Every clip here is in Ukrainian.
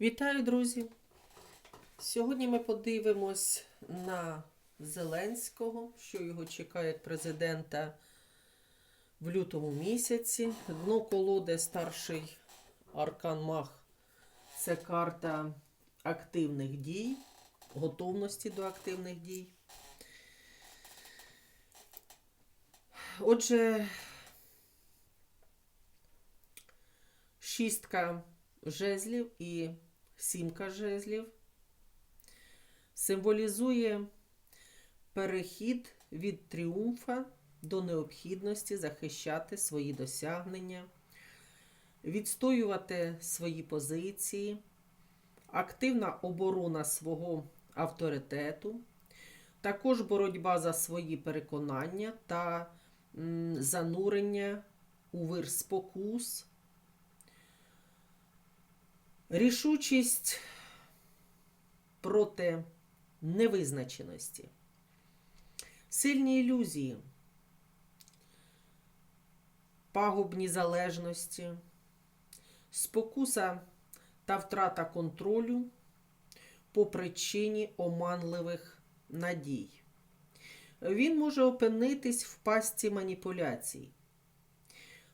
Вітаю, друзі! Сьогодні ми подивимось на Зеленського, що його чекає президента в лютому місяці. Дно колоди старший Аркан Мах це карта активних дій, готовності до активних дій. Отже, шістка жезлів і сімка жезлів символізує перехід від тріумфа до необхідності захищати свої досягнення, відстоювати свої позиції, активна оборона свого авторитету, також боротьба за свої переконання та занурення у вир спокус. Рішучість проти невизначеності, сильні ілюзії, пагубні залежності, спокуса та втрата контролю по причині оманливих надій. Він може опинитись в пастці маніпуляцій,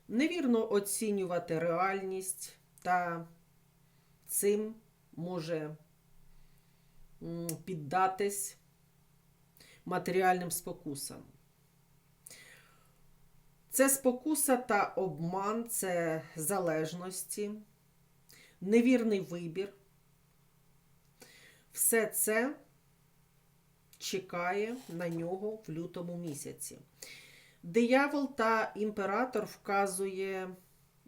невірно оцінювати реальність та цим може піддатись матеріальним спокусам. Це спокуса та обман, це залежності, невірний вибір. Все це чекає на нього в лютому місяці. Диявол та імператор вказує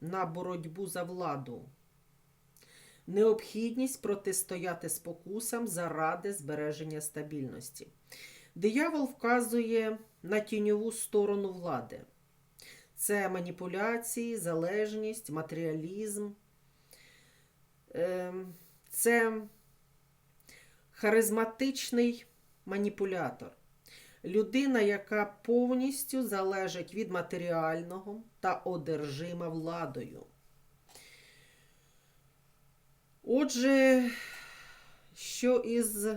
на боротьбу за владу необхідність протистояти спокусам заради збереження стабільності. Диявол вказує на тіньову сторону влади. Це маніпуляції, залежність, матеріалізм. Ем, Це харизматичний маніпулятор. Людина, яка повністю залежить від матеріального та одержима владою. Отже, що із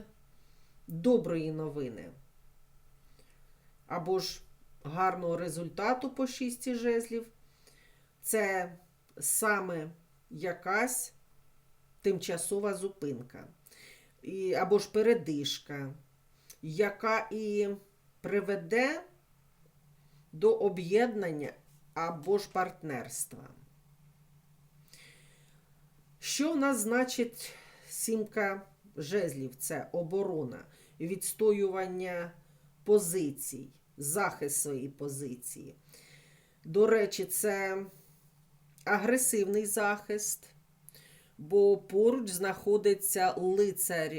доброї новини, або ж гарного результату по шісті жезлів, це саме якась тимчасова зупинка, і, або ж передишка, яка і приведе до об'єднання або ж партнерства. Що в нас значить сімка жезлів? Це оборона, відстоювання позицій, захист своєї позиції. До речі, це агресивний захист, бо поруч знаходиться лицар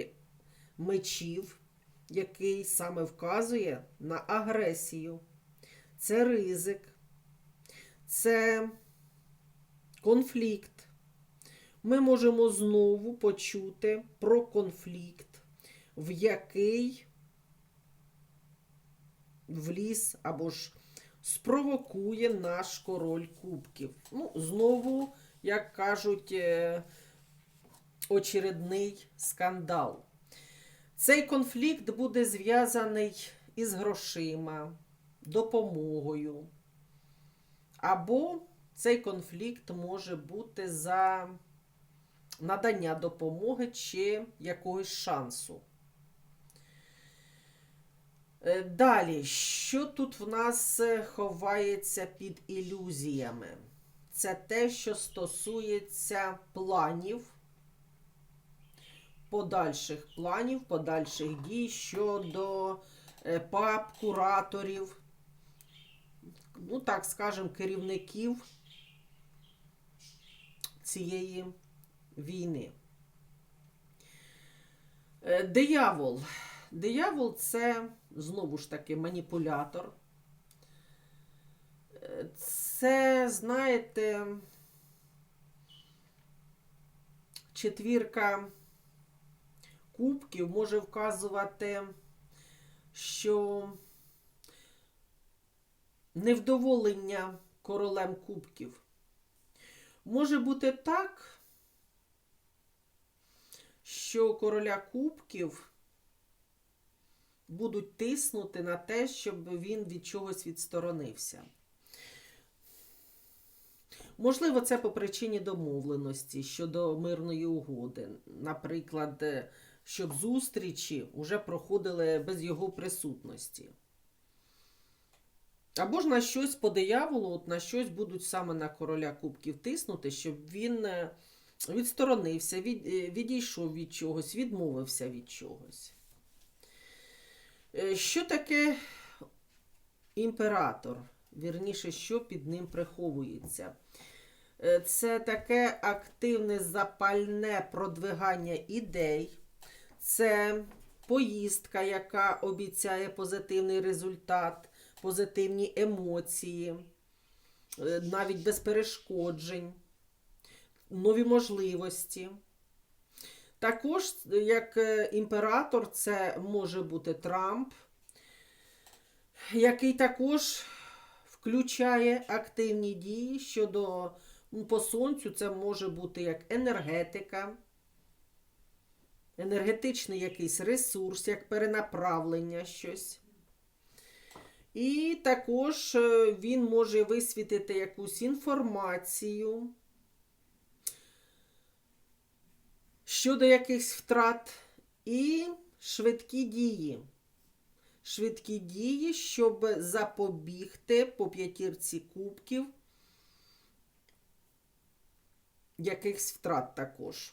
мечів, який саме вказує на агресію. Це ризик, це конфлікт ми можемо знову почути про конфлікт, в який вліз або ж спровокує наш король кубків. Ну, знову, як кажуть, е, очередний скандал. Цей конфлікт буде зв'язаний із грошима, допомогою. Або цей конфлікт може бути за надання допомоги чи якогось шансу. Е, Далі, що тут в нас е, ховається під ілюзіями? Це те, що стосується планів, подальших планів, подальших дій щодо е, пап, кураторів, ну, так скажемо, керівників цієї війни. Е, Диявол. Диявол це знову ж таки маніпулятор. Е, Це, знаєте, четвірка кубків може вказувати, що невдоволення королем кубків може бути так, що короля кубків будуть тиснути на те, щоб він від чогось відсторонився. Можливо, це по причині домовленості щодо мирної угоди. Наприклад, е, щоб зустрічі вже проходили без його присутності. Або ж на щось по дияволу, от на щось будуть саме на короля кубків тиснути, щоб він е, відсторонився, від, е, відійшов від чогось, відмовився від чогось. Е, Що таке імператор? Вірніше, що під ним приховується? Е, Це таке активне запальне продвигання ідей, це поїздка, яка обіцяє позитивний результат, позитивні емоції, навіть без перешкоджень, нові можливості. Також, як е, імператор, це може бути Трамп, який також включає активні дії щодо по сонцю, це може бути як енергетика, енергетичний якийсь ресурс, як перенаправлення щось. І також е, він може висвітити якусь інформацію щодо якихось втрат і швидкі дії. Швидкі дії, щоб запобігти по п'ятірці кубків якихось втрат також.